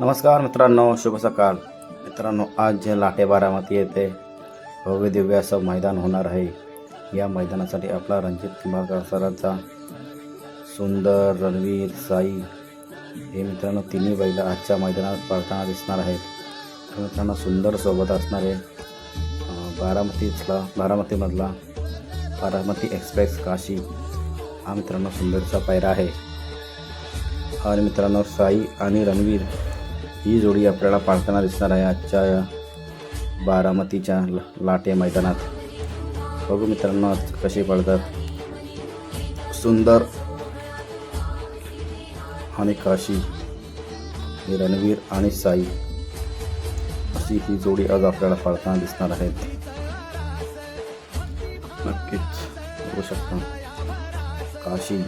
नमस्कार मित्रांनो शुभ सकाळ. मित्रांनो आज जे लाटे बारामती येथे भव्य दिव्य असं मैदान होणार आहे या मैदानासाठी आपला रणजित कुंभारकर सरांचा सुंदर रणवीर साई हे मित्रांनो तिन्ही बैल आजच्या मैदानात पळताना दिसणार आहेत. मित्रांनो सुंदर सोबत असणारे बारामतीतला बारामतीमधला बारामती एक्सप्रेस काशी. हा मित्रांनो सुंदरचा पायरा आहे. आणि मित्रांनो साई आणि रणवीर ही जोडी आपल्याला पाळताना दिसणार आहे आजच्या बारामतीच्या लाटे मैदानात. बघू मित्रांनो कसे कशी पळतात. सुंदर आणि काशी रणवीर आणि साई अशी ही जोडी आज आपल्याला पाळताना दिसणार आहेत. नक्कीच बघू शकता. काशी